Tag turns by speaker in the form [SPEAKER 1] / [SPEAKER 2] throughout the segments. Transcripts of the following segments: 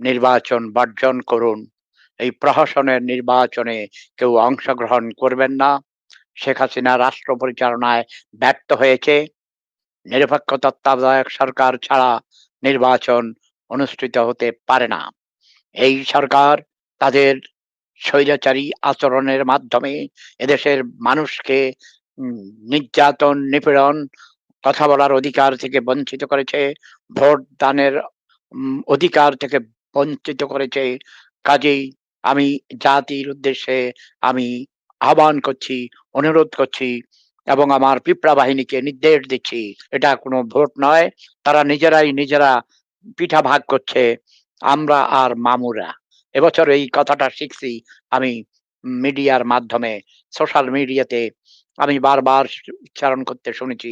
[SPEAKER 1] নির্বাচন বর্জন করুন। এই প্রহসনের নির্বাচনে কেউ অংশগ্রহণ করবেন না। শেখ হাসিনা রাষ্ট্র পরিচালনায় ব্যর্থ হয়েছে। নিরপেক্ষ তত্ত্বাবধায়ক সরকার ছাড়া নির্বাচন অনুষ্ঠিত হতে পারে না। এই সরকার তাদের স্বৈরাচারী আচরণের মাধ্যমে এদেশের মানুষকে নির্যাতন, নিপীড়ন, কথা বলার অধিকার থেকে বঞ্চিত করেছে। ভোট দানের অধিকার থেকে বঞ্চিত করেছে কাজেই আমি জাতির উদ্দেশ্যে আমি আহ্বান করছি, অনুরোধ করছি এবং আমার পিঁপড়া বাহিনীকে নির্দেশ দিচ্ছি, এটা কোনো ভোট নয়, তারা নিজেরাই নিজেরা পিঠা ভাগ করছে, আমরা আর মামুরা। এবছর এই কথাটা শিখছি আমি মিডিয়ার মাধ্যমে, সোশ্যাল মিডিয়াতে আমি বারবার উচ্চারণ করতে শুনেছি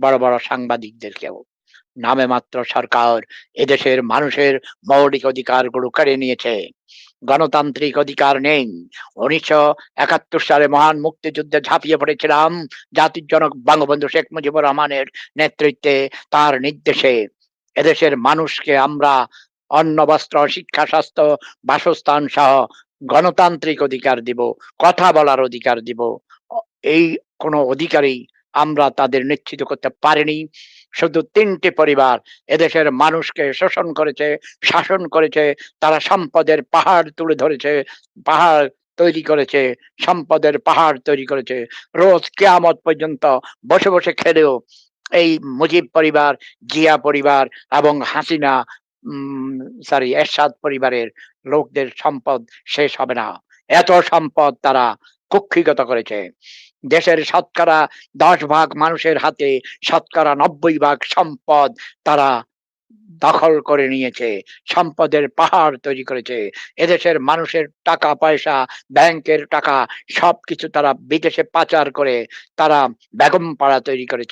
[SPEAKER 1] বড় বড় সাংবাদিকদেরকেও। নামে মাত্র সরকার এদেশের মানুষের মৌলিক অধিকার অধিকারগুলো কেড়ে নিয়েছে। গণতান্ত্রিক অধিকার নেই। উনিশশো একাত্তর সালে মহান মুক্তিযুদ্ধে ঝাঁপিয়ে পড়েছিলাম জাতির জনক বঙ্গবন্ধু শেখ মুজিবুর রহমানের নেতৃত্বে তার নির্দেশে। এদেশের মানুষকে আমরা অন্ন, বস্ত্র, শিক্ষা, স্বাস্থ্য, বাসস্থান সহ গণতান্ত্রিক অধিকার দিব, কথা বলার অধিকার দিব। এই কোনো অধিকারই আমরা তাদের নিশ্চিত করতে পারিনি। শুধু তিনটি পরিবার এদেশের মানুষকে শোষণ করেছে, শাসন করেছে, তারা সম্পদের পাহাড় তুলে ধরেছে, পাহাড় তৈরি করেছে, সম্পদের পাহাড় তৈরি করেছে। রোজ কেয়ামত পর্যন্ত বসে বসে খেলেও এই মুজিব পরিবার, জিয়া পরিবার এবং হাসিনা সরি এরশাদ পরিবারের লোকদের সম্পদ শেষ হবে না। এত সম্পদ তারা কুক্ষিগত করেছে। দেশের শতকরা দশ ভাগ মানুষের হাতে শতকরা নব্বই ভাগ সম্পদ তারা দখল করে নিয়েছে, সম্পদের পাহাড় তৈরি করেছে। এদেশের মানুষের টাকা, পয়সা, ব্যাংকের টাকা সবকিছু তারা বিদেশে পাচার করে তারা বেগম পাড়া তৈরি করেছে।